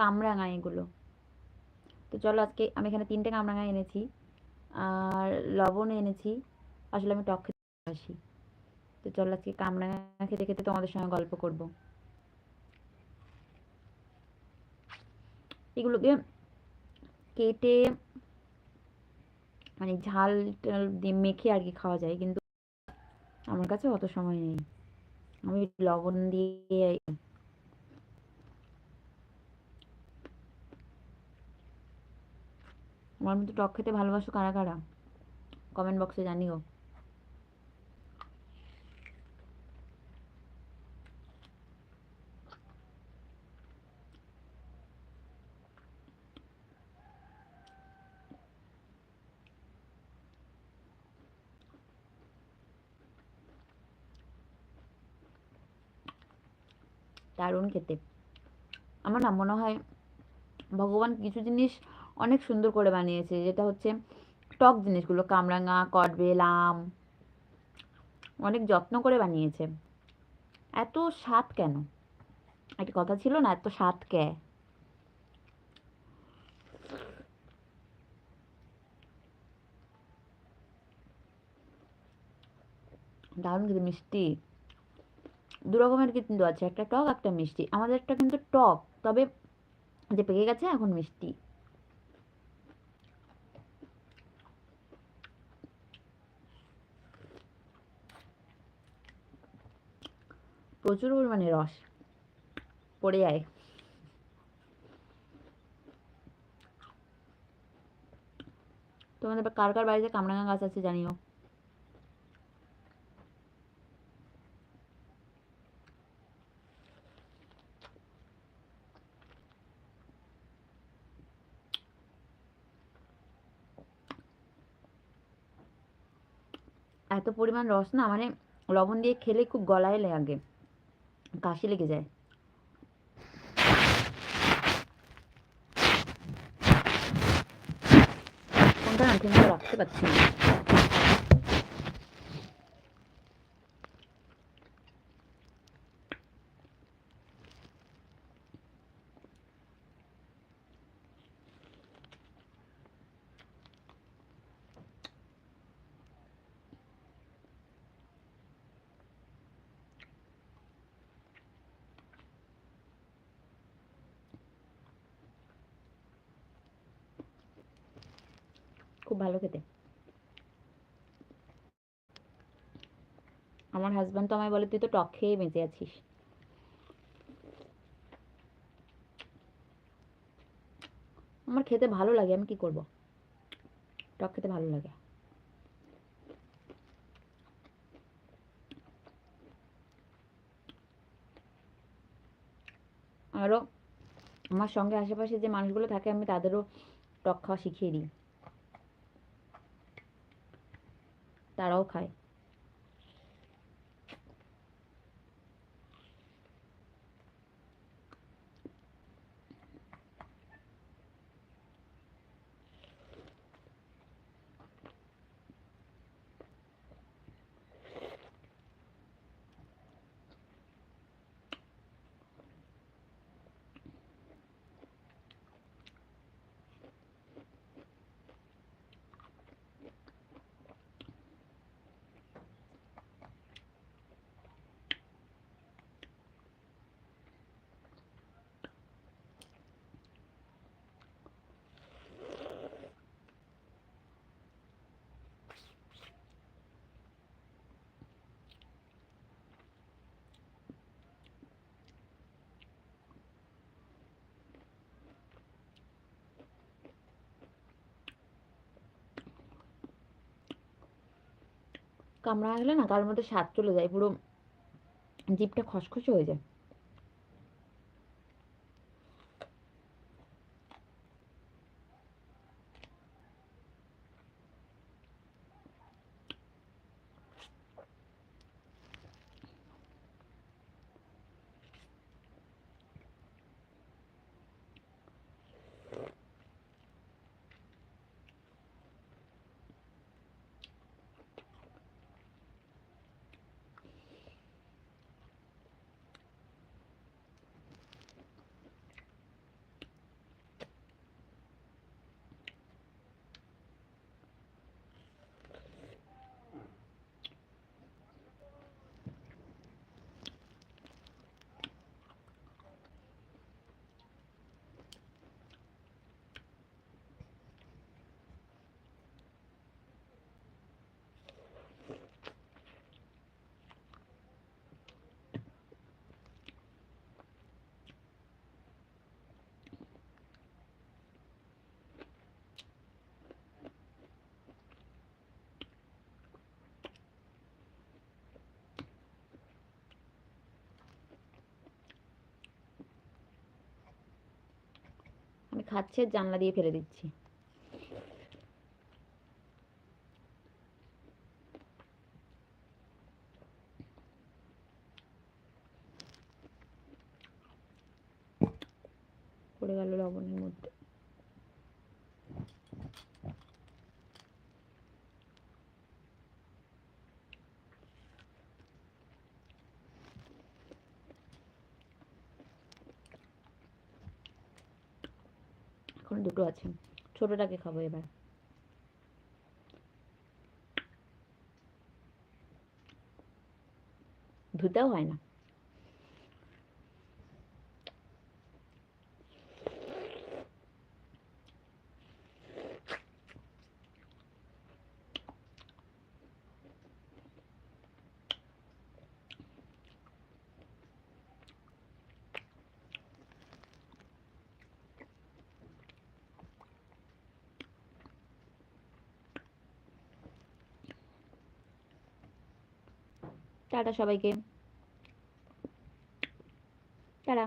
কামরাঙা এগুলো। তো চলো আজকে আমি এখানে তিনটে কামরাঙা এনেছি, আর লবণ এনেছি। আসলে আমি টক খেতে আসি তো চলো আজকে কামরাঙা খেতে খেতে তোমাদের সঙ্গে গল্প করব। এগুলোকে কেটে মানে ঝাল দিয়ে মেখে আর কি খাওয়া যায়, কিন্তু আমার কাছে অত সময় নেই। আমি লবণ দিয়ে আমার মতো টক খেতে ভালোবাসো কারা কারা? কমেন্ট বক্সে জানিও। দারুণ খেতে। আমার না মনে হয় ভগবান কিছু জিনিস অনেক সুন্দর করে বানিয়েছে, যেটা হচ্ছে টক জিনিসগুলো, কামরাঙা কটবেল আম, অনেক যত্ন করে বানিয়েছে। এত স্বাদ কেন? একটা কথা ছিল না, এত স্বাদ কে? দারুণ খেতে মিষ্টি। দু রকমের কিন্তু আছে, একটা টক, একটা মিষ্টি। আমাদেরটা কিন্তু টক, তবে যে পেকে গেছে এখন মিষ্টি। প্রচুর পরিমাণে রস। পড়ে যায়। তোমাদের কার কার বাড়িতে কামরাঙা গাছ আছে জানিও? এত পরিমাণ রস না মানে লবণ দিয়ে খেলে খুব গলায় লাগে। কাশি লেগে যায়। কোনটা আনতে রাখতে পারছি না। খুব ভালো খেতে। আমার হাজব্যান্ড তো আমায় বলে, তুই তো টক খেয়ে বেঁচে আছিস। আমার খেতে ভালো লাগে, আমি কি করব? টক খেতে ভালো লাগে। আরও আমার সঙ্গে আশেপাশে যে মানুষগুলো থাকে, আমি তাদেরও টক খাওয়া শিখিয়ে দিই। তারাও খায়। কামড়া গেলে না তার মধ্যে স্বাদ চলে যায় পুরো জিভটা খসখসে হয়ে যায়। খাচ্ছি জানলা দিয়ে ফেলে দিচ্ছি। পড়ে গেল লবণের মধ্যে। এখন দুটো আছে। ছোটটাকে খাব এবার। ধুতেও হয় না। টাটা সবাইকে। টাটা।